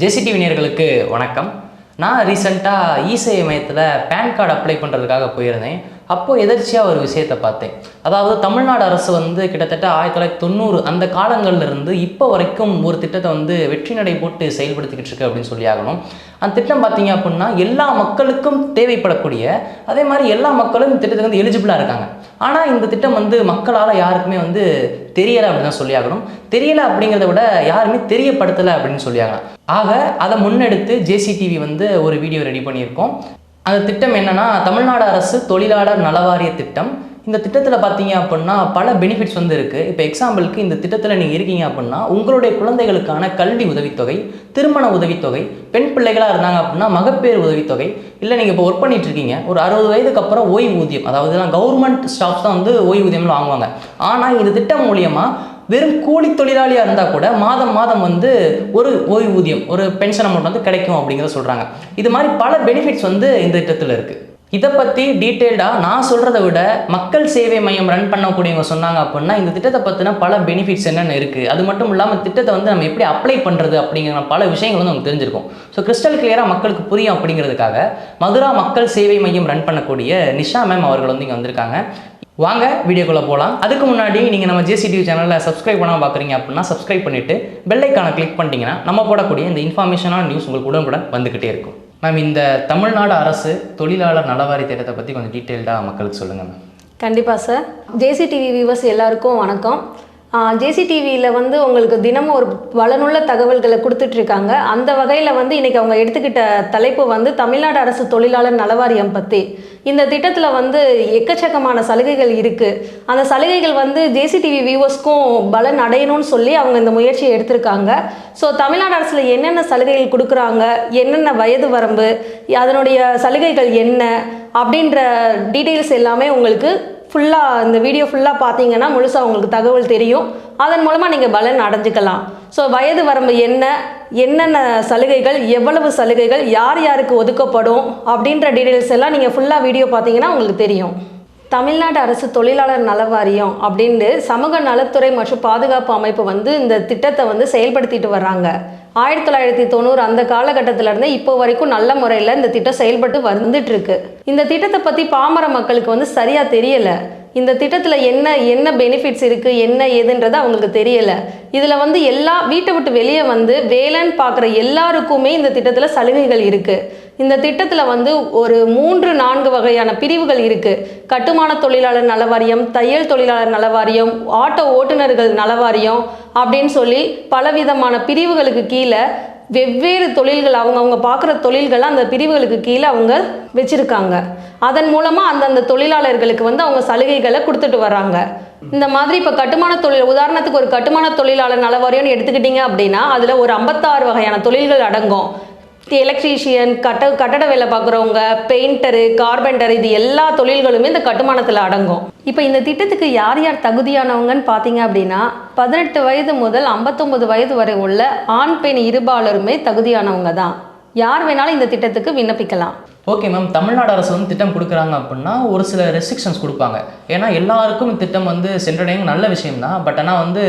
ஜேசிடிவி நேயர்களுக்கு வணக்கம். நான் ரீசெண்டாக இசேவை மையத்தில் பேன் கார்டு அப்ளை பண்ணுறதுக்காக போயிருந்தேன். அப்போது எதர்ச்சியாக ஒரு விஷயத்தை பார்த்தேன். அதாவது தமிழ்நாடு அரசு வந்து கிட்டத்தட்ட ஆயிரத்தி தொள்ளாயிரத்தி தொண்ணூறு அந்த காலங்கள்லேருந்து இப்போ வரைக்கும் ஒரு திட்டத்தை வந்து வெற்றி நடை போட்டு செயல்படுத்திக்கிட்டு இருக்கு அப்படின்னு சொல்லி ஆகணும். அந்த திட்டம் பார்த்தீங்க அப்படின்னா எல்லா மக்களுக்கும் தேவைப்படக்கூடிய அதே மாதிரி எல்லா மக்களும் இந்த திட்டத்துக்கு வந்து எலிஜிபிளாக இருக்காங்க. ஆனால் இந்த திட்டம் வந்து மக்களால் யாருக்குமே வந்து தெரியலை அப்படின்னு தான் சொல்லி ஆகணும் தெரியலை அப்படிங்கிறத விட யாருமே தெரியப்படுத்தலை அப்படின்னு சொல்லியாங்க ஆக அதை முன்னெடுத்து ஜேசிடிவி வந்து ஒரு வீடியோ ரெடி பண்ணியிருக்கோம். அந்த திட்டம் என்னன்னா தமிழ்நாடு அரசு தொழிலாளர் நலவாரிய திட்டம். இந்த திட்டத்தில் பார்த்தீங்க அப்படின்னா பல பெனிஃபிட்ஸ் வந்து இருக்குது இப்போ எக்ஸாம்பிளுக்கு இந்த திட்டத்தில் நீங்கள் இருக்கீங்க அப்படின்னா உங்களுடைய குழந்தைகளுக்கான கல்வி உதவித்தொகை திருமண உதவித்தொகை பெண் பிள்ளைகளாக இருந்தாங்க அப்படின்னா மகப்பேறு உதவித்தொகை இல்லை நீங்கள் இப்போ ஒர்க் பண்ணிட்டு இருக்கீங்க ஒரு அறுபது வயதுக்கு அப்புறம் ஓய்வூதியம் அதாவது கவர்மெண்ட் ஸ்டாஃப்ஸ் தான் வந்து ஓய்வூதியம்னு வாங்குவாங்க. ஆனால் இந்த திட்டம் மூலியமாக வெறும் கூலி தொழிலாளியாக இருந்தால் கூட மாதம் மாதம் வந்து ஒரு ஓய்வூதியம் ஒரு பென்ஷன் அமௌண்ட் வந்து கிடைக்கும் அப்படிங்கிறத சொல்கிறாங்க இது மாதிரி பல பெனிஃபிட்ஸ் வந்து இந்த திட்டத்தில் இருக்குது இதை பற்றி டீட்டெயில்டாக நான் சொல்கிறத விட மக்கள் சேவை மையம் ரன் பண்ணக்கூடியவங்க சொன்னாங்க அப்படின்னா இந்த திட்டத்தை பற்றின பல பெனிஃபிட்ஸ் என்னென்ன இருக்குது அது மட்டும் இல்லாமல் திட்டத்தை வந்து நம்ம எப்படி அப்ளை பண்ணுறது அப்படிங்கிற பல விஷயங்கள் வந்து நமக்கு தெரிஞ்சிருக்கும். ஸோ கிறிஸ்டல் கிளியராக மக்களுக்கு புரியும் அப்படிங்கிறதுக்காக மதுரா மக்கள் சேவை மையம் ரன் பண்ணக்கூடிய நிஷா மேம் அவர்கள் வந்து இங்கே வந்திருக்காங்க. வாங்க வீடியோக்குள்ளே போகலாம் அதுக்கு முன்னாடி நீங்கள் நம்ம ஜேசிடிவி சேனலில் சப்ஸ்கிரைப் பண்ணாமல் பார்க்குறீங்க அப்படின்னா சப்ஸ்கிரைப் பண்ணிவிட்டு பெல்லைக்கான கிளிக் பண்ணிட்டீங்கன்னா நம்ம போடக்கூடிய இந்த இன்ஃபர்மேஷனான நியூஸ் உங்களுக்கு உடனுக்குடன் வந்துக்கிட்டே இருக்கும். மேம் இந்த தமிழ்நாடு அரசு தொழிலாளர் நலவாரி திட்டத்தை பற்றி கொஞ்சம் டீட்டெயில்டாக மக்களுக்கு சொல்லுங்கள் மேம் கண்டிப்பாக சார் ஜேசி டிவி வியூவர்ஸ் எல்லாருக்கும் வணக்கம். ஜேசி டிவியில் வந்து உங்களுக்கு தினமும் ஒரு பலனுள்ள தகவல்களை கொடுத்துட்ருக்காங்க. அந்த வகையில் வந்து இன்றைக்கி அவங்க எடுத்துக்கிட்ட தலைப்பு வந்து தமிழ்நாடு அரசு தொழிலாளர் நலவாரியம் பற்றி இந்த திட்டத்தில் வந்து எக்கச்சக்கமான சலுகைகள் இருக்குது அந்த சலுகைகள் வந்து ஜேசி டிவி வியூவர்ஸ்க்கும் பலன் அடையணும்னு சொல்லி அவங்க இந்த முயற்சியை எடுத்திருக்காங்க. ஸோ தமிழ்நாடு அரசில் என்னென்ன சலுகைகள் கொடுக்குறாங்க? என்னென்ன வயது வரம்பு? அதனுடைய சலுகைகள் என்ன? அப்படின்ற டீட்டெயில்ஸ் எல்லாமே உங்களுக்கு ஃபுல்லாக இந்த வீடியோ ஃபுல்லாக பார்த்தீங்கன்னா முழுசாக உங்களுக்கு தகவல் தெரியும். அதன் மூலமாக நீங்கள் பலன் அடைஞ்சிக்கலாம். ஸோ வயது வரம்பு என்ன என்னென்ன சலுகைகள் எவ்வளவு சலுகைகள் யார் யாருக்கு ஒதுக்கப்படும் அப்படின்ற டீட்டெயில்ஸ் எல்லாம் நீங்கள் ஃபுல்லாக வீடியோ பார்த்தீங்கன்னா உங்களுக்கு தெரியும். தமிழ்நாடு அரசு தொழிலாளர் நல வாரியம் சமூக நலத்துறை மற்றும் பாதுகாப்பு அமைப்பு வந்து இந்த திட்டத்தை வந்து செயல்படுத்திட்டு வர்றாங்க. ஆயிரத்தி தொள்ளாயிரத்தி தொண்ணூறு அந்த காலகட்டத்திலேருந்து இப்போ வரைக்கும் நல்ல முறையில் இந்த திட்டம் செயல்பட்டு வந்துட்டு இருக்கு இந்த திட்டத்தை பற்றி பாமர மக்களுக்கு வந்து சரியாக தெரியலை. இந்த திட்டத்தில் என்ன என்ன பெனிஃபிட்ஸ் இருக்குது என்ன ஏதுன்றது அவங்களுக்கு தெரியலை. இதில் வந்து எல்லா வீட்டை விட்டு வெளியே வந்து வேலைன்னு பார்க்குற எல்லாருக்குமே இந்த திட்டத்தில் சலுகைகள் இருக்குது இந்த திட்டத்தில் வந்து ஒரு மூன்று நான்கு வகையான பிரிவுகள் இருக்குது கட்டுமான தொழிலாளர் நலவாரியம் தையல் தொழிலாளர் நலவாரியம் ஆட்டோ ஓட்டுநர்கள் நலவாரியம் அப்படின்னு சொல்லி பலவிதமான பிரிவுகளுக்கு கீழே வெவ்வேறு தொழில்கள் அவங்கவுங்க பார்க்குற தொழில்களை அந்த பிரிவுகளுக்கு கீழே அவங்க வச்சுருக்காங்க. அதன் மூலமாக அந்தந்த தொழிலாளர்களுக்கு வந்து அவங்க சலுகைகளை கொடுத்துட்டு வராங்க இந்த மாதிரி இப்போ கட்டுமான தொழில் உதாரணத்துக்கு ஒரு கட்டுமான தொழிலாளர் நலவாரியம்னு எடுத்துக்கிட்டிங்க அப்படின்னா அதில் ஒரு ஐம்பத்தாறு வகையான தொழில்கள் அடங்கும். எலக்ட்ரீஷியன் கட்ட கட்டட வேலை பார்க்குறவங்க பெயிண்டரு கார்பெண்டர் இது எல்லா தொழில்களுமே இந்த கட்டுமானத்தில் அடங்கும். இப்போ இந்த திட்டத்துக்கு யார் யார் தகுதியானவங்கன்னு பார்த்தீங்க அப்படின்னா பதினெட்டு வயது முதல் ஐம்பத்தொம்பது வயது வரை உள்ள ஆண் பெண் இருபாலருமே தகுதியானவங்க தான். யார் வேணாலும் இந்த திட்டத்துக்கு விண்ணப்பிக்கலாம். ஓகே மேம் தமிழ்நாடு அரசு வந்து திட்டம் கொடுக்குறாங்க அப்படின்னா ஒரு சில ரெஸ்ட்ரிக்ஷன்ஸ் கொடுப்பாங்க. ஏன்னா எல்லாருக்கும் இந்த திட்டம் வந்து சென்றடையும் நல்ல விஷயம் தான் பட் ஆனால் வந்து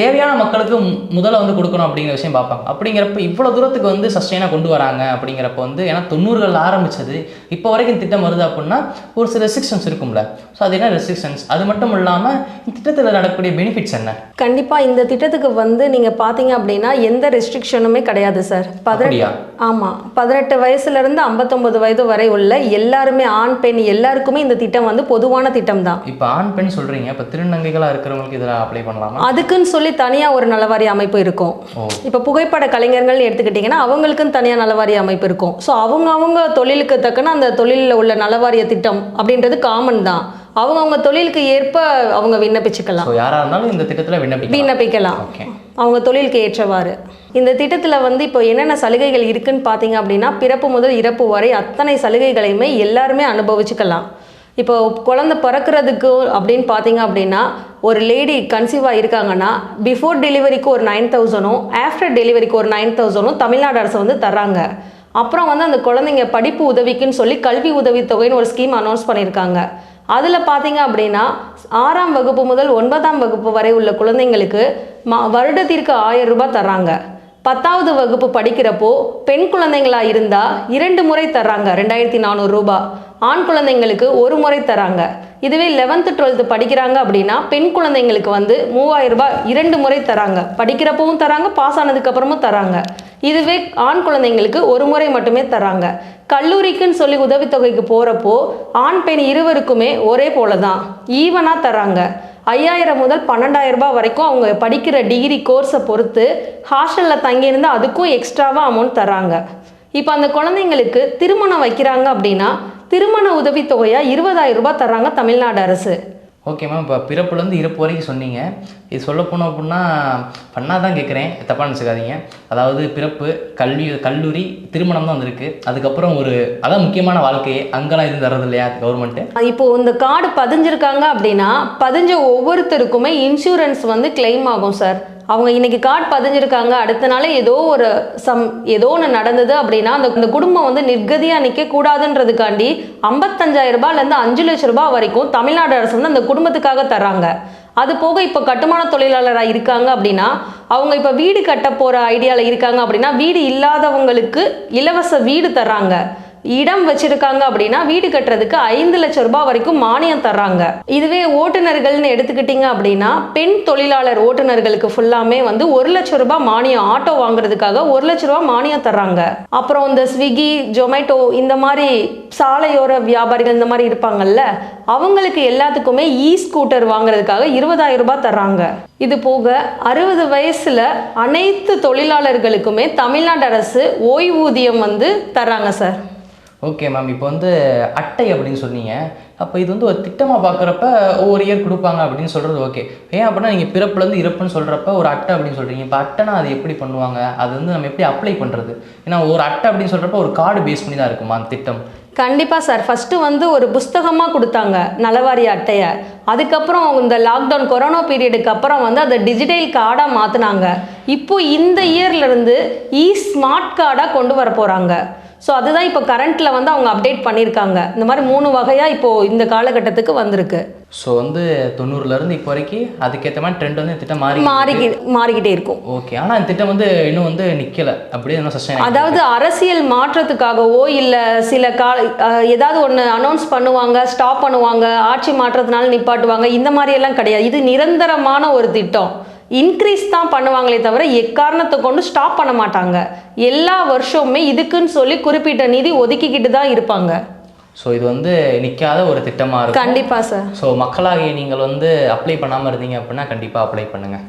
தேவையான மக்களுக்கு முதல்ல வந்து கொடுக்கணும் அப்படிங்கிற விஷயம் பார்ப்பாங்க. அப்படிங்கிறப்ப இவ்வளோ தூரத்துக்கு வந்து சஸ்டெயினாக கொண்டு வராங்க அப்படிங்கிறப்ப வந்து ஏன்னா தொண்ணூறுகளில் ஆரம்பிச்சது இப்போ வரைக்கும் திட்டம் வருது அப்படின்னா ஒரு சில ரெஸ்ட்ரிக்ஷன்ஸ் இருக்கும்ல. ஸோ அது என்ன ரெஸ்ட்ரிக்ஷன்ஸ் அது மட்டும் இல்லாமல் இந்த திட்டத்தில் நடக்கக்கூடிய பெனிஃபிட்ஸ் என்ன? கண்டிப்பாக இந்த திட்டத்துக்கு வந்து நீங்கள் பார்த்தீங்க அப்படின்னா எந்த ரெஸ்ட்ரிக்ஷனுமே கிடையாது சார் பதினெட்டு? ஆமாம் பதினெட்டு வயசுலேருந்து ஐம்பத்தொம்பது வயது வரை உள்ள எல்லாருமே ஆண் பெண் எல்லாருக்குமே இந்த திட்டம் வந்து பொதுவான திட்டம் தான் இப்போ ஆண் பெண் சொல்கிறீங்க இப்போ திருநங்கைகளாக இருக்கிறவங்களுக்கு இதில் அப்ளை பண்ணலாமா? அதுக்குன்னு சொல்லி தனியாக ஒரு நலவாரி அமைப்பு இருக்கும். இப்போ புகைப்பட கலைஞர்கள் எடுத்துக்கிட்டிங்கன்னா அவங்களுக்குன்னு தனியாக நலவாரி அமைப்பு இருக்கும். ஸோ அவங்க அவங்க தொழிலுக்கு தக்கன அந்த தொழிலில் உள்ள நலவாரிய திட்டம் அப்படின்றது காமன் தான். அவங்கவுங்க தொழிலுக்கு ஏற்ப அவங்க விண்ணப்பிச்சுக்கலாம். யாராக இருந்தாலும் இந்த திட்டத்தில் விண்ணப்பிக்கலாம். விண்ணப்பிக்கலாம். அவங்க தொழிலுக்கு ஏற்றவாறு. இந்த திட்டத்தில் வந்து இப்போ என்னென்ன சலுகைகள் இருக்குன்னு பார்த்தீங்க அப்படின்னா பிறப்பு முதல் இறப்பு வரை அத்தனை சலுகைகளையுமே எல்லாருமே அனுபவிச்சுக்கலாம். இப்போ குழந்தை பிறக்கிறதுக்கு அப்படின்னு பார்த்தீங்க அப்படின்னா ஒரு லேடி கன்சீவாக இருக்காங்கன்னா பிஃபோர் டெலிவரிக்கு ஒரு நைன் தௌசண்டும் ஆஃப்டர் டெலிவரிக்கு ஒரு நைன் தௌசண்டும் தமிழ்நாடு அரசு வந்து தர்றாங்க. அப்புறம் வந்து அந்த குழந்தைங்க படிப்பு உதவிக்குன்னு சொல்லி கல்வி உதவித்தொகைன்னு ஒரு ஸ்கீம் அனௌன்ஸ் பண்ணியிருக்காங்க. அதில் பார்த்தீங்க அப்படின்னா ஆறாம் வகுப்பு முதல் ஒன்பதாம் வகுப்பு வரை உள்ள குழந்தைங்களுக்கு மா வருடத்திற்கு ஆயிரம் ரூபாய் தர்றாங்க. பத்தாவது வகுப்பு படிக்கிறப்போ பெண் குழந்தைங்களா இருந்தா இரண்டு முறை தர்றாங்க ரெண்டாயிரத்தி நானூறு ரூபாய் ஆண் குழந்தைங்களுக்கு ஒரு முறை தராங்க இதுவே லெவன்த்து டுவெல்த்து படிக்கிறாங்க அப்படின்னா பெண் குழந்தைங்களுக்கு வந்து மூவாயிரம் ரூபாய் இரண்டு முறை தராங்க படிக்கிறப்பவும் தராங்க பாஸ் ஆனதுக்கப்புறமும் தராங்க இதுவே ஆண் குழந்தைங்களுக்கு ஒரு முறை மட்டுமே தராங்க கல்லூரிக்குன்னு சொல்லி உதவித்தொகைக்கு போகிறப்போ ஆண் பெண் இருவருக்குமே ஒரே போல தான் ஈவனாக தராங்க ஐயாயிரம் முதல் பன்னெண்டாயிரம் ரூபாய் வரைக்கும் அவங்க படிக்கிற டிகிரி கோர்ஸை பொறுத்து ஹாஸ்டலில் தங்கியிருந்து அதுக்கும் எக்ஸ்ட்ராவாக அமௌண்ட் தராங்க இப்போ அந்த குழந்தைங்களுக்கு திருமணம் வைக்கிறாங்க அப்படின்னா திருமண உதவித்தொகையாக இருபதாயிரம் ரூபாய் தர்றாங்க தமிழ்நாடு அரசு. ஓகே மேம் இப்போ பிறப்புலேருந்து இறப்பு வரைக்கும் சொன்னீங்க. இது சொல்ல போனோம் அப்படின்னா பண்ணால் தான் கேட்குறேன் தப்பாக நினச்சிக்காதீங்க. அதாவது பிறப்பு கல்வி கல்லூரி திருமணம் தான் வந்திருக்கு. அதுக்கப்புறம் ஒரு அதான் முக்கியமான வாழ்க்கையே. அங்கெல்லாம் எதுவும் தர்றது இல்லையா கவர்மெண்ட்டு இப்போ இந்த கார்டு பதிஞ்சிருக்காங்க அப்படின்னா பதிஞ்ச ஒவ்வொருத்தருக்குமே இன்சூரன்ஸ் வந்து கிளைம் ஆகும் சார் அவங்க இன்னைக்கு காட் பதிஞ்சிருக்காங்க. அடுத்த நாள் ஏதோ ஒரு சம் ஏதோ ஒன்று நடந்தது அப்படின்னா அந்த இந்த குடும்பம் வந்து நிர்கதியாக நிற்க கூடாதுன்றதுக்காண்டி ஐம்பத்தஞ்சாயிரம் ரூபாயிலேருந்து அஞ்சு லட்சம் ரூபாய் வரைக்கும் தமிழ்நாடு அரசு வந்து அந்த குடும்பத்துக்காக தராங்க அது போக இப்போ கட்டுமான தொழிலாளராக இருக்காங்க அப்படின்னா அவங்க இப்போ வீடு கட்ட போகிற ஐடியாவில் இருக்காங்க அப்படின்னா வீடு இல்லாதவங்களுக்கு இலவச வீடு தர்றாங்க. இடம் வச்சிருக்காங்க அப்படின்னா வீடு கட்டுறதுக்கு ஐந்து லட்சம் ரூபாய் வரைக்கும் மானியம் தர்றாங்க. இதுவே ஓட்டுநர்கள்னு எடுத்துக்கிட்டீங்க அப்படின்னா பெண் தொழிலாளர் ஓட்டுநர்களுக்கு ஃபுல்லாமே வந்து ஒரு லட்சம் ரூபாய் மானியம் ஆட்டோ வாங்குறதுக்காக ஒரு லட்சம் ரூபாய் மானியம் தர்றாங்க. அப்புறம் இந்த ஸ்விக்கி ஜொமேட்டோ இந்த மாதிரி சாலையோர வியாபாரிகள் இந்த மாதிரி இருப்பாங்கல்ல அவங்களுக்கு எல்லாத்துக்குமே இ ஸ்கூட்டர் வாங்குறதுக்காக இருபதாயிரம் ரூபாய் தர்றாங்க. இது போக அறுபது வயசுல அனைத்து தொழிலாளர்களுக்குமே தமிழ்நாடு அரசு ஓய்வூதியம் வந்து தர்றாங்க சார். ஓகே மேம் இப்போ வந்து அட்டை அப்படின்னு சொன்னீங்க. அப்போ இது வந்து ஒரு திட்டமாக பார்க்குறப்ப ஒவ்வொரு இயர் கொடுப்பாங்க அப்படின்னு சொல்கிறது ஓகே ஏன் அப்படின்னா நீங்கள் பிறப்புலேருந்து இறப்புன்னு சொல்கிறப்ப ஒரு அட்டை அப்படின்னு சொல்கிறீங்க இப்போ அட்டைனா அது எப்படி பண்ணுவாங்க? அது வந்து நம்ம எப்படி அப்ளை பண்ணுறது ஏன்னா ஒரு அட்டை அப்படின்னு சொல்கிறப்ப ஒரு கார்டு பேஸ் பண்ணி தான் இருக்குமா அந்த திட்டம்? கண்டிப்பாக சார் ஃபஸ்ட்டு வந்து ஒரு புஸ்தகமாக கொடுத்தாங்க நலவாரி அட்டையை. அதுக்கப்புறம் இந்த லாக்டவுன் கொரோனா பீரியடுக்கு அப்புறம் வந்து அதை டிஜிட்டல் கார்டாக மாற்றினாங்க இப்போ இந்த இயர்லேருந்து இ ஸ்மார்ட் கார்டாக கொண்டு வர போகிறாங்க ஸோ அதுதான் இப்போ கரண்ட்டில் வந்து அவங்க அப்டேட் பண்ணியிருக்காங்க இந்த மாதிரி மூணு வகையாக இப்போது இந்த காலகட்டத்துக்கு வந்திருக்கு. ஸோ வந்து தொண்ணூறுலேருந்து இப்போ வரைக்கும் அதுக்கேற்ற மாதிரி ட்ரெண்ட் வந்து திட்டம் மாறி மாறிக்கி மாறிக்கிட்டே இருக்கும். ஓகே ஆனால் இந்த திட்டம் வந்து இன்னும் வந்து நிற்கலை அப்படியே இன்னும் சஸ்டைன் அதாவது அரசியல் மாற்றத்துக்காகவோ இல்லை சில கா ஏதாவது ஒன்று அனௌன்ஸ் பண்ணுவாங்க ஸ்டாப் பண்ணுவாங்க ஆட்சி மாற்றத்தினால நிப்பாட்டுவாங்க இந்த மாதிரி எல்லாம் கிடையாது. இது நிரந்தரமான ஒரு திட்டம். இன்க்ரீஸ் தான் பண்ணுவாங்களே தவிர எக்காரணத்தை கொண்டு ஸ்டாப் பண்ண மாட்டாங்க. எல்லா வருஷமுமே இதுக்குன்னு சொல்லி குறிப்பிட்ட நிதி ஒதுக்கிக்கிட்டு தான் இருப்பாங்க. ஸோ இது வந்து நிற்காத ஒரு திட்டமாக இருக்கும். கண்டிப்பாக சார் ஸோ மக்களாகிய நீங்கள் வந்து அப்ளை பண்ணாமல் இருந்தீங்க அப்படின்னா கண்டிப்பாக அப்ளை பண்ணுங்கள்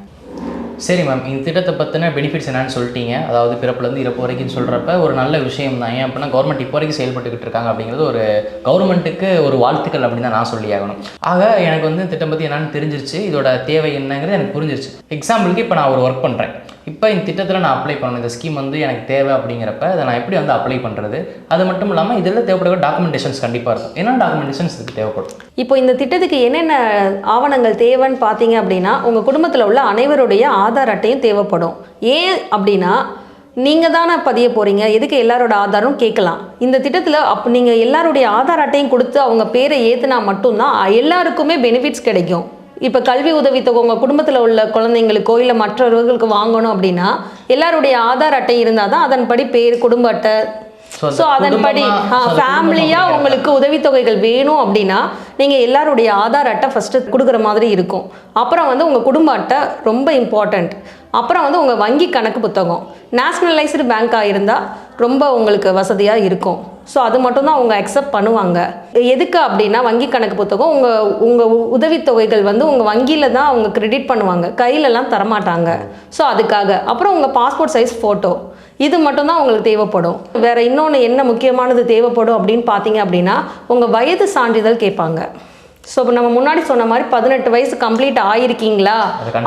சரி மேம் இந்த திட்டத்தை பற்றின பெனிஃபிட்ஸ் என்னன்னு சொல்லிட்டீங்க. அதாவது பிறப்புலேருந்து இறப்பு வரைக்கும் சொல்கிறப்ப ஒரு நல்ல விஷயம் தான். ஏன் அப்படின்னா கவர்மெண்ட் இப்போ வரைக்கும் செயல்பட்டுக்கிட்டு இருக்காங்க அப்படிங்கிறது ஒரு கவர்மெண்ட்டுக்கு ஒரு வாழ்த்துக்கள் அப்படின்னு தான் நான் சொல்லி ஆகணும். ஆக எனக்கு வந்து திட்டம் பற்றி என்னன்னு தெரிஞ்சிருச்சு. இதோட தேவை என்னங்கிறது எனக்கு புரிஞ்சிருச்சு. எக்ஸாம்பிளுக்கு இப்போ நான் ஒரு ஒர்க் பண்ணுறேன் இப்போ இந்த திட்டத்தில் நான் அப்ளை பண்ணணும். இந்த ஸ்கீம் வந்து எனக்கு தேவை அப்படிங்கிறப்ப அதை நான் எப்படி வந்து அப்ளை பண்ணுறது அது மட்டும் இல்லாமல் இதில் தேவைப்படுற டாக்குமெண்டேஷன்ஸ் கண்டிப்பாக இருக்கும். என்ன டாக்குமெண்டேஷன்ஸ் இதுக்கு தேவைப்படும்? இப்போ இந்த திட்டத்துக்கு என்னென்ன ஆவணங்கள் தேவைன்னு பார்த்தீங்க அப்படின்னா உங்கள் குடும்பத்தில் உள்ள அனைவருடைய ஆதார் அட்டையும் தேவைப்படும். ஏன் அப்படின்னா நீங்கள் தானே பதிய போகிறீங்க எதுக்கு எல்லாரோட ஆதாரும் கேட்கலாம். இந்த திட்டத்தில் அப் நீங்கள் எல்லாருடைய ஆதார் அட்டையும் கொடுத்து அவங்க பேரை ஏற்றுனா மட்டும்தான் எல்லாருக்குமே பெனிஃபிட்ஸ் கிடைக்கும். இப்போ கல்வி உதவித்தொகை உங்கள் குடும்பத்தில் உள்ள குழந்தைங்களுக்கோ இல்லை மற்றவர்களுக்கு வாங்கணும் அப்படின்னா எல்லாருடைய ஆதார் அட்டை இருந்தால் தான் அதன்படி பேர் குடும்ப அட்டை ஸோ அதன்படி குடும்பம் உங்களுக்கு உதவித்தொகைகள் வேணும் அப்படின்னா நீங்கள் எல்லாருடைய ஆதார் அட்டை ஃபஸ்ட்டு கொடுக்குற மாதிரி இருக்கும். அப்புறம் வந்து உங்கள் குடும்ப அட்டை ரொம்ப இம்பார்ட்டண்ட் அப்புறம் வந்து உங்கள் வங்கி கணக்கு புத்தகம். நேஷ்னலைஸ்டு பேங்காக இருந்தால் ரொம்ப உங்களுக்கு வசதியாக இருக்கும். ஸோ அது மட்டும்தான் அவங்க அக்செப்ட் பண்ணுவாங்க. எதுக்கு அப்படின்னா வங்கி கணக்கு புத்தகம் உங்கள் உங்கள் உதவித்தொகைகள் வந்து உங்கள் வங்கியில் தான் அவங்க கிரெடிட் பண்ணுவாங்க. கையிலலாம் தரமாட்டாங்க. ஸோ அதுக்காக. அப்புறம் உங்கள் பாஸ்போர்ட் சைஸ் ஃபோட்டோ இது மட்டும்தான் உங்களுக்கு தேவைப்படும். வேறு இன்னொன்று என்ன முக்கியமானது தேவைப்படும் அப்படின்னு பார்த்தீங்க அப்படின்னா உங்கள் வயது சான்றிதழ் கேட்பாங்க. ஸோ நம்ம முன்னாடி சொன்ன மாதிரி பதினெட்டு வயசு கம்ப்ளீட் ஆயிருக்கீங்களா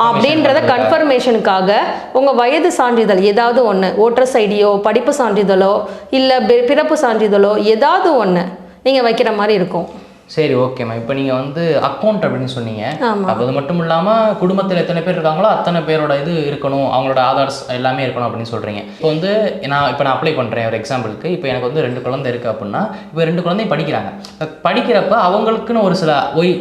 அப்படின்றத. கன்ஃபர்மேஷனுக்காக உங்கள் வயது சான்றிதழ் ஏதாவது ஒன்று ஓட்டர்ஸ் ஐடியோ படிப்பு சான்றிதழோ இல்லை பிறப்பு சான்றிதழோ ஏதாவது ஒன்று நீங்கள் வைக்கிற மாதிரி இருக்கும் சரி ஓகே மேம் இப்போ நீங்கள் வந்து அக்கௌண்ட் அப்படின்னு சொன்னீங்க. அப்போ அது மட்டும் இல்லாமல் குடும்பத்தில் எத்தனை பேர் இருக்காங்களோ அத்தனை பேரோட இது இருக்கணும். அவங்களோட ஆதார்ஸ் எல்லாமே இருக்கணும் அப்படின்னு சொல்கிறீங்க இப்போ வந்து நான் இப்போ நான் அப்ளை பண்ணுறேன் ஒரு எக்ஸாம்பிளுக்கு இப்போ எனக்கு வந்து ரெண்டு குழந்தை இருக்குது அப்படின்னா இப்போ ரெண்டு குழந்தையும் படிக்கிறாங்க. படிக்கிறப்ப அவங்களுக்குன்னு ஒரு சில ஒய்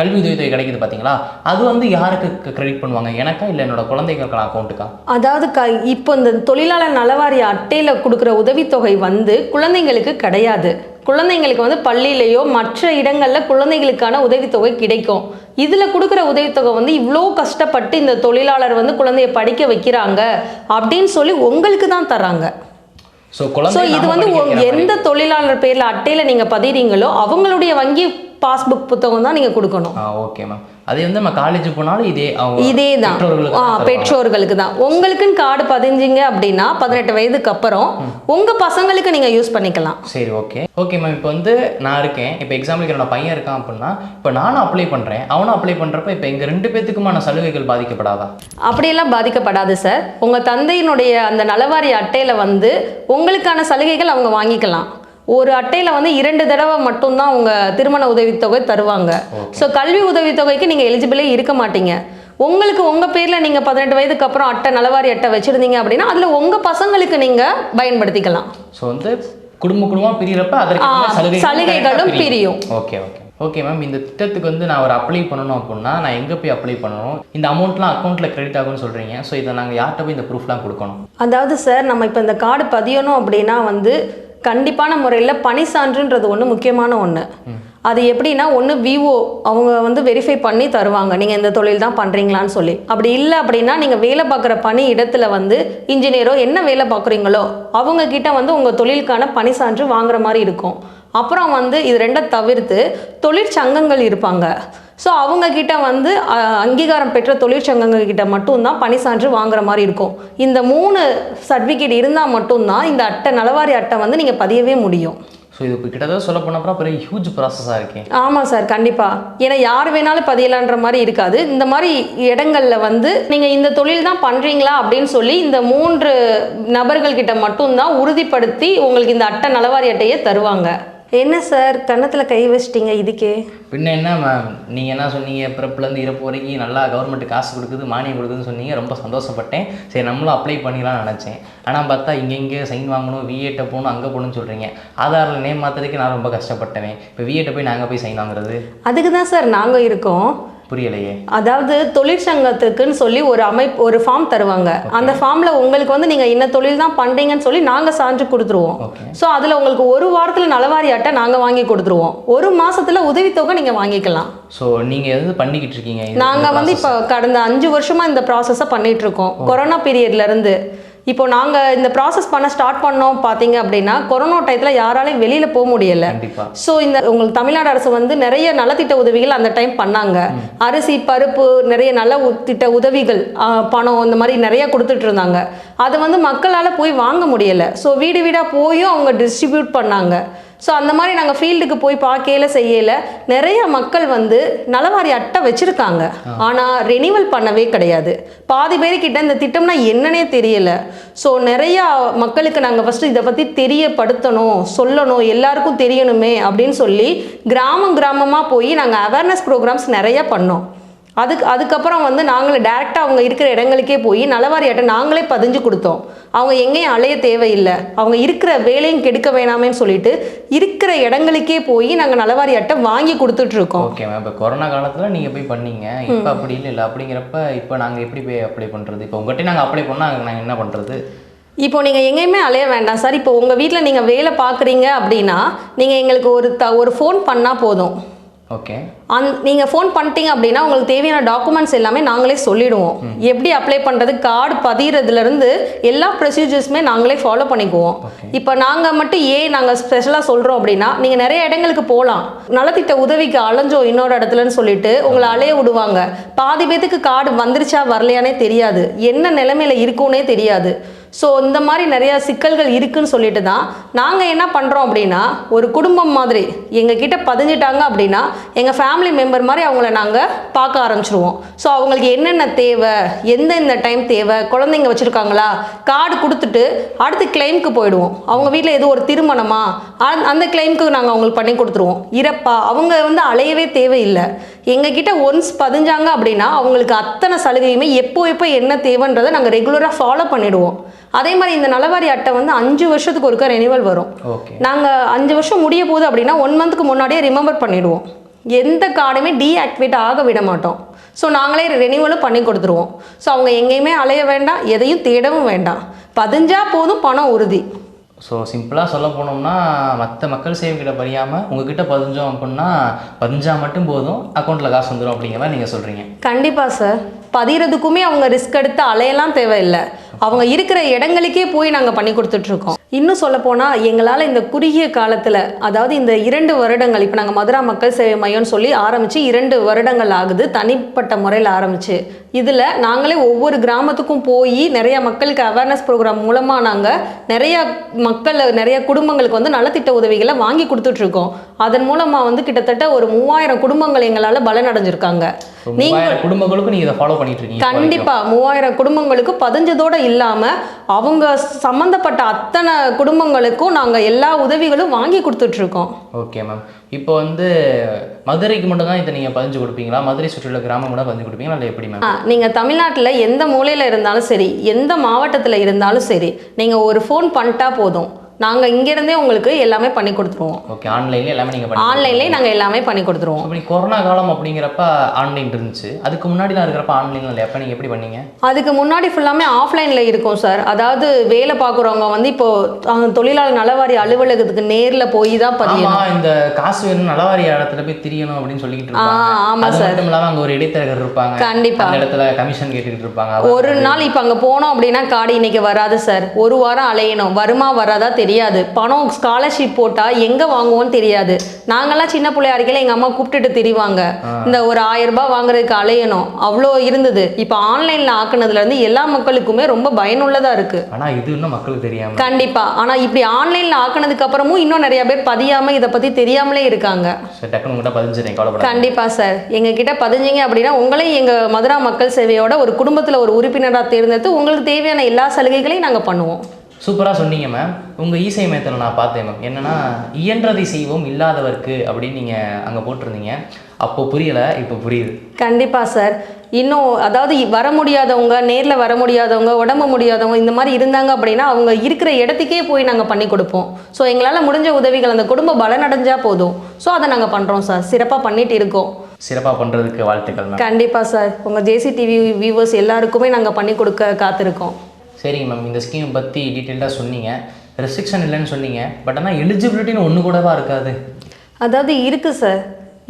கல்வி உதவித்தொகை கிடைக்குது பார்த்தீங்களா அது வந்து யாருக்கு கிரெடிட் பண்ணுவாங்க? எனக்கா இல்லை என்னோட குழந்தைகளுக்கான அக்கௌண்ட்டுக்கா அதாவது க இப்போ இந்த தொழிலாளர் நலவாரிய அட்டையில் கொடுக்குற உதவித்தொகை வந்து குழந்தைங்களுக்கு கிடையாது. குழந்தைங்களுக்கு வந்து பள்ளியிலையோ மற்ற இடங்களில் குழந்தைகளுக்கான உதவித்தொகை கிடைக்கும் இதில் கொடுக்குற உதவித்தொகை வந்து இவ்வளோ கஷ்டப்பட்டு இந்த தொழிலாளர் வந்து குழந்தைய படிக்க வைக்கிறாங்க அப்படின்னு சொல்லி உங்களுக்கு தான் தராங்க ஸோ இது வந்து. எந்த தொழிலாளர் பேரில் அட்டையில் நீங்கள் பதிறீங்களோ அவங்களுடைய வங்கி பாஸ்புக் புத்தகம் தான் நீங்கள் கொடுக்கணும். Ah okay ma'am. அதே வந்து நம்ம காலேஜ் போனாலும் இதே இதே தான். பெற்றோர்களுக்கு தான் உங்களுக்குன்னு கார்டு பதிஞ்சிங்க அப்படின்னா பதினெட்டு வயதுக்கு அப்புறம் உங்க பசங்களுக்கு நீங்க யூஸ் பண்ணிக்கலாம். சரி ஓகே. ஓகே மேம் இப்போ வந்து நான் இருக்கேன். இப்போ எக்ஸாம்பிளுக்கு என்னோட பையன் இருக்கான் அப்படின்னா இப்போ நானும் அப்ளை பண்ணுறேன் அவனும் அப்ளை பண்ணுறப்ப இப்போ எங்கள் ரெண்டு பேத்துக்குமான சலுகைகள் பாதிக்கப்படாதா? அப்படியெல்லாம் பாதிக்கப்படாது சார் உங்க தந்தையினுடைய அந்த நலவாரி அட்டையில வந்து உங்களுக்கான சலுகைகள் அவங்க வாங்கிக்கலாம். ஒரு அட்டையில் வந்து இரண்டு தடவை மட்டும்தான் உங்க திருமண உதவித்தொகை தருவாங்க. ஸோ கல்வி உதவித்தொகைக்கு நீங்கள் எலிஜிபிளே இருக்க மாட்டீங்க. உங்களுக்கு உங்கள் பேரில் நீங்கள் பதினெட்டு வயதுக்கு அப்புறம் அட்டை நலவாரி அட்டை வச்சுருந்தீங்க அப்படின்னா அதில் உங்கள் பசங்களுக்கு நீங்கள் பயன்படுத்திக்கலாம். ஸோ வந்து குடும்ப குடும்பமாக பிரியறப்ப சலுகைகளும் பிரியும். ஓகே ஓகே ஓகே மேம் இந்த திட்டத்துக்கு வந்து நான் ஒரு அப்ளை பண்ணணும் அப்படின்னா நான் எங்கே போய் அப்ளை பண்ணணும்? இந்த அமௌண்ட்லாம் அக்கௌண்ட்டில் கிரெடிட் ஆகும்னு சொல்கிறீங்க ஸோ இதை நாங்கள் யார்கிட்ட போய் இந்த ப்ரூஃப்லாம் கொடுக்கணும்? அதாவது சார் நம்ம இப்போ இந்த கார்டு பதியணும் அப்படின்னா வந்து கண்டிப்பான முறையில் பணி சான்றுன்றது ஒன்று முக்கியமான ஒன்று அது எப்படின்னா ஒன்று விவோ அவங்க வந்து வெரிஃபை பண்ணி தருவாங்க. நீங்கள் இந்த தொழில் தான் பண்ணுறீங்களான்னு சொல்லி. அப்படி இல்லை அப்படின்னா நீங்கள் வேலை பார்க்குற பணி இடத்துல வந்து இன்ஜினியரோ என்ன வேலை பார்க்குறீங்களோ அவங்கக்கிட்ட வந்து உங்கள் தொழிலுக்கான பணி சான்று வாங்குற மாதிரி இருக்கும். அப்புறம் வந்து இது ரெண்டை தவிர்த்து தொழிற்சங்கங்கள் இருப்பாங்க. ஸோ அவங்க கிட்ட வந்து அங்கீகாரம் பெற்ற தொழிற்சங்கங்கள் கிட்ட மட்டும்தான் பணி சான்று வாங்குற மாதிரி இருக்கும். இந்த மூணு சர்டிஃபிகேட் இருந்தால் மட்டும்தான் இந்த அட்டை நலவாரி அட்டை வந்து நீங்கள் பதியவே முடியும். ஸோ இது கிட்டத்தட்ட சொல்ல போனப்பறம் பெரிய ஹியூஜ் ப்ராசஸாக இருக்கே. ஆமாம் சார் கண்டிப்பாக ஏன்னா யார் வேணாலும் பதியலான்ற மாதிரி இருக்காது. இந்த மாதிரி இடங்கள்ல வந்து நீங்கள் இந்த தொழில் தான் பண்ணுறீங்களா அப்படின்னு சொல்லி இந்த மூன்று நபர்கள் கிட்ட மட்டும்தான் உறுதிப்படுத்தி உங்களுக்கு இந்த அட்டை நலவாரி அட்டையை தருவாங்க. என்ன சார் கன்னத்தில் கை வச்சிட்டீங்க இதுக்கே? பின்ன என்ன மேம் நீங்கள் என்ன சொன்னீங்க? பிறப்புலேருந்து இறப்பு வரைக்கும் நல்லா கவர்மெண்ட் காசு கொடுக்குது மானியம் கொடுக்குதுன்னு சொன்னீங்க. ரொம்ப சந்தோஷப்பட்டேன். சரி நம்மளும் அப்ளை பண்ணிடலாம்னு நினச்சேன். ஆனால் பார்த்தா இங்கே இங்கே சைன் வாங்கணும் விஏட்ட போகணும் அங்கே போகணும்னு சொல்கிறீங்க ஆதாரில் நேம் மாற்றுறதுக்கு நான் ரொம்ப கஷ்டப்பட்டேன். இப்போ விஏட்ட போய் நாங்கள் போய் சைன் வாங்குறது? அதுக்கு தான் சார் நாங்கள் இருக்கோம். புரியலையே. அதாவது தொழிற்சங்கத்துக்குன்னு சொல்லி ஒரு அமைப்பு ஒரு ஃபார்ம் தருவாங்க. அந்த ஃபார்மில் உங்களுக்கு வந்து நீங்கள் என்ன தொழில் தான் பண்ணுறீங்கன்னு சொல்லி நாங்கள் சான்று கொடுத்துருவோம். ஸோ அதில் உங்களுக்கு ஒரு வாரத்தில் நலவாரி அட்டை நாங்கள் வாங்கி கொடுத்துருவோம். ஒரு மாசத்துல உதவித்தொகை நீங்கள் வாங்கிக்கலாம். ஸோ நீங்கள் எது பண்ணிக்கிட்டு இருக்கீங்க? நாங்கள் வந்து? இப்போ கடந்த அஞ்சு வருஷமா இந்த ப்ராசஸை பண்ணிட்டு இருக்கோம். கொரோனா பீரியட்ல இருந்து இப்போ நாங்கள் இந்த ப்ராசஸ் பண்ண ஸ்டார்ட் பண்ணோம் பார்த்தீங்க அப்படின்னா கொரோனா டயத்தில் யாராலையும் வெளியில் போக முடியல. ஸோ இந்த உங்களுக்கு தமிழ்நாடு அரசு வந்து நிறைய நலத்திட்ட உதவிகள் அந்த டைம் பண்ணாங்க. அரிசி பருப்பு நிறைய நல உ- திட்ட உதவிகள் பணம் இந்த மாதிரி நிறைய கொடுத்துட்டு இருந்தாங்க. அதை வந்து மக்களால் போய் வாங்க முடியலை. ஸோ வீடு வீடாக போயும் அவங்க டிஸ்ட்ரிபியூட் பண்ணாங்க. ஸோ அந்த மாதிரி நாங்கள் ஃபீல்டுக்கு போய் பார்க்கையில செய்யல நிறைய மக்கள் வந்து நலவாரி அட்டை வச்சுருக்காங்க. ஆனால் ரெனிவல் பண்ணவே கிடையாது. பாதி பேர்கிட்ட இந்த திட்டம்னா என்னன்னே தெரியல. ஸோ நிறையா மக்களுக்கு நாங்கள் ஃபஸ்ட்டு இதை பற்றி தெரியப்படுத்தணும் சொல்லணும் எல்லாருக்கும் தெரியணுமே அப்படின்னு சொல்லி கிராமம் கிராமமாக போய் நாங்கள் அவேர்னஸ் ப்ரோக்ராம்ஸ் நிறைய பண்ணோம். அதுக்கு அதுக்கப்புறம் வந்து நாங்களே டேரெக்டாக அவங்க இருக்கிற இடங்களுக்கே போய் நலவாரி அட்டை நாங்களே பதிஞ்சு கொடுத்தோம். அவங்க எங்கேயும் அலைய தேவையில்லை. அவங்க இருக்கிற வேலையும் கெடுக்க வேணாமேன்னு சொல்லிட்டு இருக்கிற இடங்களுக்கே போய் நாங்கள் நலவாரி அட்டை வாங்கி கொடுத்துட்ருக்கோம். Okay ma'am. இப்போ கொரோனா காலத்தில் நீங்கள் போய் பண்ணீங்க. இப்போ அப்படி இல்லை இல்லை. அப்படிங்கிறப்ப இப்போ நாங்கள் எப்படி போய் அப்ளை பண்ணுறது இப்போ உங்கள்கிட்ட நாங்கள் அப்ளை பண்ணால் நாங்கள் என்ன பண்ணுறது இப்போ நீங்கள் எங்கேயுமே அலைய வேண்டாம். சார் இப்போ உங்கள் வீட்டில் நீங்கள் வேலை பார்க்குறீங்க அப்படின்னா நீங்கள் எங்களுக்கு ஒரு த ஒரு ஃபோன் பண்ணால் போதும். ஓகே அந் நீங்கள் ஃபோன் பண்ணிட்டீங்க அப்படின்னா உங்களுக்கு தேவையான டாக்குமெண்ட்ஸ் எல்லாமே நாங்களே சொல்லிடுவோம். எப்படி அப்ளை பண்ணுறது கார்டு பதிகிறதுலேருந்து எல்லா ப்ரொசீஜர்ஸுமே நாங்களே ஃபாலோ பண்ணிக்குவோம். இப்போ நாங்கள் மட்டும் ஏன் நாங்கள் ஸ்பெஷலாக சொல்கிறோம் அப்படின்னா நீங்கள் நிறைய இடங்களுக்கு போகலாம் நலத்திட்ட உதவிக்கு அலைஞ்சோம் இன்னொரு இடத்துலன்னு சொல்லிட்டு உங்களை அலைய விடுவாங்க. பாதி பேத்துக்கு கார்டு வந்துருச்சா வரலையானே தெரியாது. என்ன நிலைமையில இருக்கும்னே தெரியாது. ஸோ இந்த மாதிரி நிறையா சிக்கல்கள் இருக்குதுன்னு சொல்லிட்டு தான் நாங்கள் என்ன பண்ணுறோம் அப்படின்னா ஒரு குடும்பம் மாதிரி எங்ககிட்ட பதிஞ்சிட்டாங்க அப்படின்னா எங்கள் ஃபேமிலி மெம்பர் மாதிரி அவங்கள நாங்கள் பார்க்க ஆரம்பிச்சிருவோம். ஸோ அவங்களுக்கு என்னென்ன தேவை எந்தெந்த டைம் தேவை குழந்தைங்க வச்சுருக்காங்களா கார்டு கொடுத்துட்டு அடுத்து கிளைம்க்கு போயிடுவோம். அவங்க வீட்டில் ஏதோ ஒரு திருமணமா அந்த- அந்த கிளைம்க்கு நாங்கள் அவங்களுக்கு பண்ணி கொடுத்துருவோம். இறப்பா அவங்க வந்து அலையவே தேவையில்லை. எங்ககிட்ட ஒன்ஸ் பதிஞ்சாங்க அப்படின்னா அவங்களுக்கு அத்தனை சலுகையுமே எப்போ எப்போ என்ன தேவைன்றதை நாங்கள் ரெகுலராக ஃபாலோ பண்ணிடுவோம். அதே மாதிரி இந்த நலவாரி அட்டை வந்து அஞ்சு வருஷத்துக்கு ஒருக்கா ரெனிவல் வரும். நாங்கள் அஞ்சு வருஷம் முடிய போகுது அப்படின்னா ஒன் மந்த்துக்கு முன்னாடியே ரிமெம்பர் பண்ணிடுவோம். எந்த கார்டுமே டீஆக்டிவேட் ஆக விட மாட்டோம். ஸோ நாங்களே ரெனிவலும் பண்ணி கொடுத்துருவோம். ஸோ அவங்க எங்கேயுமே அலைய வேண்டாம் எதையும் தேடவும் வேண்டாம். பதிஞ்சா போதும் பணம் உறுதி. ஸோ சிம்பிளாக சொல்ல போனோம்னா மற்ற மக்கள் சேவைகிட்ட பதியாமல் உங்ககிட்ட பதிஞ்சோம் அப்படின்னா பதிஞ்சால் மட்டும் போதும் அக்கௌண்ட்டில் காசு வந்துடும் அப்படிங்கிற மாதிரி நீங்கள் சொல்கிறீங்க கண்டிப்பாக சார் பதிகிறதுக்குமே அவங்க ரிஸ்க் எடுத்து அலையெல்லாம் தேவையில்லை. அவங்க இருக்கிற இடங்களுக்கே போய் நாங்கள் பண்ணி கொடுத்துட்ருக்கோம். இன்னும் சொல்ல போனால் எங்களால் இந்த குறுகிய காலத்தில் அதாவது இந்த இரண்டு வருடங்கள் இப்போ நாங்கள் மதுரா மக்கள் சேவை மையம்னு சொல்லி ஆரம்பித்து இரண்டு வருடங்கள் ஆகுது. தனிப்பட்ட முறையில் ஆரம்பிச்சு. இதில் நாங்களே ஒவ்வொரு கிராமத்துக்கும் போய் நிறைய மக்களுக்கு அவேர்னஸ் ப்ரோக்ராம் மூலமாக நாங்கள் நிறைய மக்கள் நிறைய குடும்பங்களுக்கு வந்து நலத்திட்ட உதவிகளை வாங்கி கொடுத்துட்ருக்கோம். அதன் மூலமாக வந்து கிட்டத்தட்ட ஒரு மூவாயிரம் குடும்பங்கள் எங்களால் பலனடைஞ்சிருக்காங்க. மூவாயிரம் குடும்பங்களுக்கும் நீங்கள் இதை ஃபாலோ பண்ணிட்டு இருக்கீங்க இப்போ வரைக்கும். கண்டிப்பா மூவாயிரம் குடும்பங்களுக்கு பதிஞ்சதோட இல்லாம அவங்க சம்பந்தப்பட்ட அத்தனை குடும்பங்களுக்கும் நாங்க எல்லா உதவிகளும் வாங்கி கொடுத்துட்டு இருக்கோம் ஓகே மேம். இப்போ வந்து மதுரைக்கு மட்டும் தான் இதை நீங்கள் பதிஞ்சு கொடுப்பீங்களா? மதுரை சுற்றியுள்ள கிராமம் கூட பதிஞ்சு கொடுப்பீங்களா? இல்லை எப்படி மேம் நீங்கள் தமிழ்நாட்டில் எந்த மூலையில் இருந்தாலும் சரி எந்த மாவட்டத்தில் இருந்தாலும் சரி நீங்கள் ஒரு ஃபோன் பண்ணிட்டா போதும். நாங்க இங்க இருந்தே உங்களுக்கு எல்லாமே பண்ணி கொடுத்துருவோம். ஓகே ஆன்லைன்ல எல்லாமே நீங்கள் பண்ணி ஆன்லைன்லயே நாங்க எல்லாமே பண்ணி கொடுத்துருவோம். அப்படி கொரோனா காலம் அப்படிங்கிறப்ப ஆன்லைன் இருந்துச்சு. அதுக்கு முன்னாடிலாம் இருக்கிறப்ப ஆன்லைன்ல இல்லை எப்போ நீங்கள் எப்படி பண்ணீங்க? அதுக்கு முன்னாடி ஃபுல்லாமே ஆஃப்லைனில் இருக்கும் சார் அதாவது வேலை பார்க்குறவங்க வந்து இப்போ அவங்க தொழிலாளர் நலவாரி அலுவலகத்துக்கு நேர்ல போய் தான் பதியணும். இந்த காசு வேணும் நலவாரி இடத்துல போய் திரியணும் அப்படின்னு சொல்லிக்கிட்டு இருப்பாங்க. ஆமா அது சார். மட்டும் இல்லாம அங்க ஒரு இடைத்தரகர் இருப்பாங்க. கண்டிப்பா. அந்த இடத்துல கமிஷன் கேட்டுக்கிட்டு இருப்பாங்க. ஒரு நாள் இப்போ அங்கே போனோம் அப்படின்னா கார்டு இன்னைக்கு வராது சார் ஒரு வாரம் அலையணும். வருமா வராதா தெரியாது. பணம் ஸ்காலர்ஷிப் போட்டால் எங்கே வாங்குவோன்னு தெரியாது. நாங்கெல்லாம் சின்ன பிள்ளையா இருக்கையில எங்கள் அம்மா கூப்பிட்டுட்டு திரிவாங்க. இந்த ஒரு ஆயிரம் ரூபாய் வாங்குறதுக்கு அலையணும். அவ்வளோ இருந்தது. இப்போ ஆன்லைனில் ஆக்குனதுலேருந்து எல்லா மக்களுக்குமே ரொம்ப பயனுள்ளதாக இருக்குது ஆனா இது இன்னும் மக்களுக்கு தெரியாம. கண்டிப்பா. ஆனா இப்படி ஆன்லைன்ல ஆக்குனதுக்கு அப்புறமும் இன்னும் நிறைய பேர் பதியாம இதை பத்தி தெரியாமலே இருக்காங்க. சரி டக்குனு உங்கள்கிட்ட பதிஞ்சிருக்கேன் கவலைப்படாத கண்டிப்பா சார். எங்க கிட்ட பதிஞ்சீங்க அப்படின்னா உங்களையும் எங்க மதுரா மக்கள் சேவையோட ஒரு குடும்பத்துல ஒரு உறுப்பினரா தேர்ந்தெடுத்து உங்களுக்கு தேவையான எல்லா சலுகைகளையும் நாங்க பண்ணுவோம். சூப்பரா சொன்னீங்க மேம் உங்க இசை மையத்தில் நான் பார்த்தேன் மேம் என்னன்னா இயன்றதை செய்வோம் இல்லாதவர்க்கு அப்படின்னு நீங்க அங்க போட்டிருந்தீங்க. அப்போ புரியல இப்போ புரியுது. கண்டிப்பா சார் இன்னும் அதாவது வர முடியாதவங்க நேர்ல வர முடியாதவங்க உடம்பு முடியாதவங்க இந்த மாதிரி இருந்தாங்க அப்படின்னா அவங்க இருக்கிற இடத்துக்கே போய் நாங்க பண்ணி கொடுப்போம். ஸோ எங்களால முடிஞ்ச உதவிகள் அந்த குடும்பம் பலனடைஞ்சா போதும். ஸோ அதை நாங்க பண்றோம் சார் சிறப்பா பண்ணிட்டு இருக்கோம். சிறப்பா பண்றதுக்கு வாழ்த்துக்கள் மேம் கண்டிப்பா சார் உங்க ஜேசி டிவி வியூவர்ஸ் எல்லாருக்குமே நாங்க பண்ணி கொடுக்க காத்திருக்கோம். சரிங்க மேம் இந்த ஸ்கீம் பற்றி டீட்டெயில்டாக சொன்னீங்க. ரெஸ்ட்ரிக்ஷன் இல்லைன்னு சொன்னீங்க. பட் ஆனால் எலிஜிபிலிட்டின்னு ஒன்று கூடவா இருக்காது? அதாவது இருக்கு சார்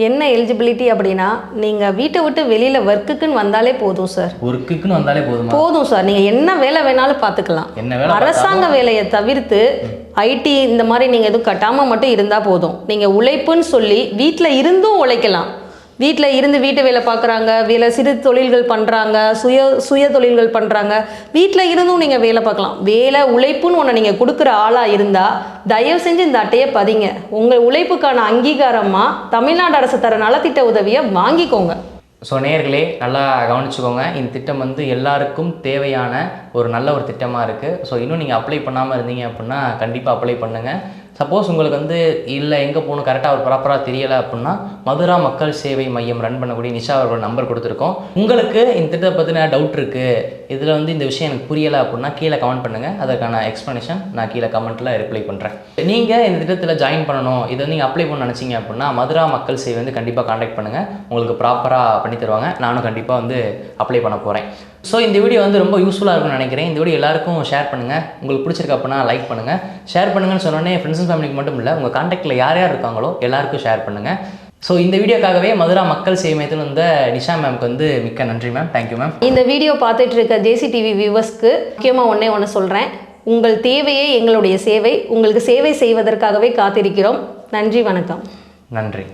என்ன எலிஜிபிலிட்டி அப்படின்னா நீங்கள் வீட்டை விட்டு வெளியில் ஒர்க்குக்குன்னு வந்தாலே போதும் சார் ஒர்க்குக்குன்னு வந்தாலே போதுமா? போதும் சார் நீங்கள் என்ன வேலை வேணாலும் பார்த்துக்கலாம். என்ன அரசாங்க வேலையை தவிர்த்து ஐடி இந்த மாதிரி நீங்கள் எதுவும் கட்டாமல் மட்டும் இருந்தால் போதும். நீங்கள் உழைப்புன்னு சொல்லி வீட்டில் இருந்தும் உழைக்கலாம். வீட்டில் இருந்து வீட்டு வேலை பார்க்குறாங்க வேலை சிறு தொழில்கள் பண்ணுறாங்க சுய சுய தொழில்கள் பண்ணுறாங்க வீட்டில் இருந்தும் நீங்கள் வேலை பார்க்கலாம். வேலை உழைப்புன்னு ஒன்று நீங்கள் கொடுக்குற ஆளாக இருந்தால் தயவு செஞ்சு இந்த அட்டையை பதிங்க. உங்கள் உழைப்புக்கான அங்கீகாரமாக தமிழ்நாடு அரசு தர நலத்திட்ட உதவியை வாங்கிக்கோங்க. ஸோ நேர்களே நல்லா கவனிச்சுக்கோங்க. இந்த திட்டம் வந்து எல்லாருக்கும் தேவையான ஒரு நல்ல ஒரு திட்டமாக இருக்குது ஸோ இன்னும் நீங்கள் அப்ளை பண்ணாமல் இருந்தீங்க அப்படின்னா கண்டிப்பாக அப்ளை பண்ணுங்கள் சப்போஸ் உங்களுக்கு வந்து இல்லை எங்கே போகணும் கரெக்டாக ஒரு ப்ராப்பராக தெரியலை அப்படின்னா மதுரா மக்கள் சேவை மையம் ரன் பண்ணக்கூடிய நிஷா அவர்களோட நம்பர் கொடுத்துருக்கோம். உங்களுக்கு இந்த திட்டத்தை பற்றின டவுட் இருக்குது இதில் வந்து இந்த விஷயம் எனக்கு புரியலை அப்படின்னா கீழே கமெண்ட் பண்ணுங்கள் அதற்கான எக்ஸ்ப்ளனேஷன் நான் கீழே கமெண்ட்டில் ரிப்ளை பண்ணுறேன் நீங்கள் இந்த திட்டத்தில் ஜாயின் பண்ணணும். இதை நீங்கள் அப்ளை பண்ண நினச்சிங்க அப்படின்னா மதுரா மக்கள் சேவை வந்து கண்டிப்பாக காண்டாக்ட் பண்ணுங்கள் உங்களுக்கு ப்ராப்பராக பண்ணி தருவாங்க. நானும் கண்டிப்பாக வந்து அப்ளை பண்ண போகிறேன் ஸோ இந்த வீடியோ வந்து ரொம்ப யூஸ்ஃபுல்லாக இருக்கும்னு நினைக்கிறேன். இந்த வீடியோ எல்லாருக்கும் ஷேர் பண்ணுங்கள் உங்களுக்கு பிடிச்சிருக்கு அப்படின்னா லைக் பண்ணுங்கள் ஷேர் பண்ணுங்கன்னு சொன்னோன்னே ஃப்ரெண்ட்ஸ் அண்ட் ஃபேமிலிக்கு மட்டும் இல்லை உங்கள் காண்டாக்டில் யார் யார் இருக்காங்களோ எல்லாருக்கும் ஷேர் பண்ணுங்கள் ஸோ இந்த வீடியோக்காகவே மதுரா மக்கள் சேவை மையத்தில் வந்த நிஷா மேம்க்கு வந்து மிக்க நன்றி மேம் தேங்க்யூ மேம் இந்த வீடியோ பார்த்துட்டு இருக்க ஜேசி டிவி வியூவர்ஸ்க்கு முக்கியமாக ஒன்றே ஒன்று சொல்கிறேன் உங்கள் தேவையே எங்களுடைய சேவை. உங்களுக்கு சேவை செய்வதற்காகவே காத்திருக்கிறோம். நன்றி வணக்கம். நன்றி.